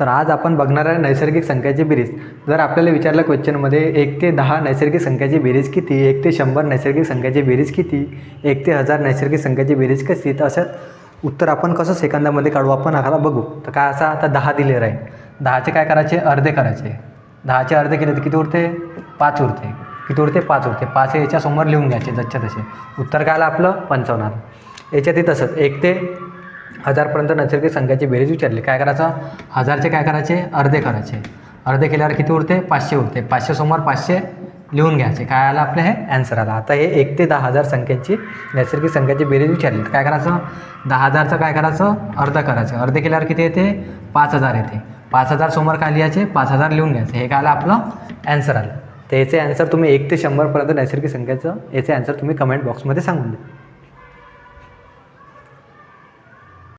तर आज आपण बघणार आहे नैसर्गिक संख्याची बेरीज. जर आपल्याला विचारलं क्वेश्चनमध्ये एक ते दहा नैसर्गिक संख्याची बेरीज किती? एक ते शंभर नैसर्गिक संख्याची बेरीज किती? एक ते हजार नैसर्गिक संख्याची बेरीज कशी? तर असं उत्तर आपण कसं सेकंदामध्ये काढू? आपण आम्हाला बघू. तर काय असा आता दहा दिले राहील. दहाचे काय करायचे? अर्धे करायचे. दहाचे अर्धे केले तर किती उरते? पाच उरते. किती उरते? पाच उरते. पाच हे याच्यासमोर लिहून घ्यायचे जच्च्या तसे. उत्तर काय आलं आपलं? पंचावन्न याच्यातही तसंच. एक ते हजारपर्यंत नैसर्गिक संख्याची बेरीज विचारली. काय करायचं? हजारचे काय करायचे? अर्धे करायचे. अर्धे केल्यावर किती उरते? पाचशे उरते. पाचशे समोर पाचशे लिहून घ्यायचे. काय आलं आपलं हे? ॲन्सर आला. आता हे एक ते दहा हजार संख्याची नैसर्गिक संख्याची बेरीज विचारली. काय करायचं? दहा हजारचं काय करायचं? अर्ध करायचं. अर्धे केल्यावर किती येते? पाच हजार येते. पाच हजार समोर काय लिहायचे? पाच हजार लिहून घ्यायचे. हे काय आलं आपलं? ॲन्सर आलं. तर याचे ॲन्सर तुम्ही एक ते शंभरपर्यंत नैसर्गिक संख्येचं याचे ॲन्सर तुम्ही कमेंट बॉक्समध्ये सांगून द्या.